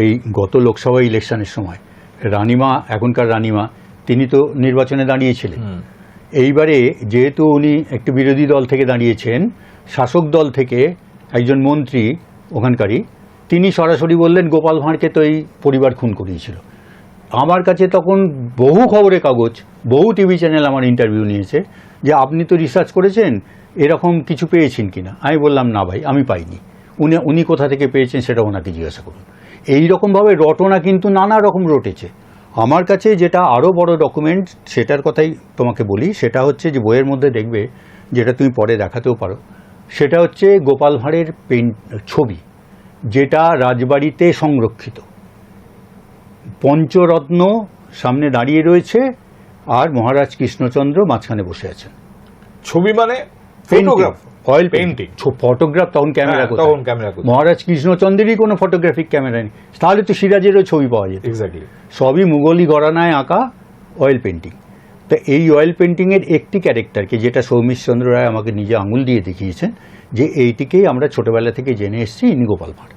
এই গত লোকসভা ইলেকশনের সময় রানিমা এখনকার রানিমা তিনি তো নির্বাচনে দাঁড়িয়েছিলেন। এইবারে যেহেতু উনি একটি বিরোধী দল থেকে দাঁড়িয়েছেন শাসক দল থেকে একজন মন্ত্রী ওখানকারই তিনি সরাসরি বললেন গোপাল ভাঁড়কে তো এই পরিবার খুন করিয়েছিল। আমার কাছে তখন বহু খবরের কাগজ বহু টিভি চ্যানেল আমার ইন্টারভিউ নিয়েছে যে আপনি তো রিসার্চ করেছেন এরকম কিছু পেয়েছেন কিনা? আমি বললাম না ভাই আমি পাইনি। উনি উনি কোথা থেকে পেয়েছেন সেটা ওনাকে জিজ্ঞাসা করুন। এই রকমভাবে রটনা কিন্তু নানা রকম রটেছে। আমার কাছে যেটা আরও বড় ডকুমেন্ট সেটার কথাই তোমাকে বলি সেটা হচ্ছে যে বইয়ের মধ্যে দেখবে যেটা তুমি পরে দেখাতেও পারো সেটা হচ্ছে গোপাল ভাঁড়ের পেন ছবি যেটা রাজবাড়িতে সংরক্ষিত। পঞ্চরত্ন সামনে দাঁড়িয়ে রয়েছে আর মহারাজ কৃষ্ণচন্দ্র মাঝখানে বসে আছেন। ছবি মানে ফটোগ্রাফ অয়েল পেন্টিং ফটোগ্রাফ তখন ক্যামেরা তখন ক্যামেরা মহারাজ কৃষ্ণচন্দ্রেরই কোনো ফটোগ্রাফিক ক্যামেরা নেই। তাহলে তো সিরাজেরও ছবি পাওয়া যেত। এক্স্যাক্টলি সবই মুঘলি গড়ানায় আঁকা অয়েল পেন্টিং তো এই অয়েল পেন্টিংয়ের একটি ক্যারেক্টারকে যেটা সৌমিশচন্দ্র রায় আমাকে নিজে আঙুল দিয়ে দেখিয়েছেন যে এইটিকেই আমরা ছোটবেলা থেকে জেনে এসেছি ইনি গোপাল ভাঁড়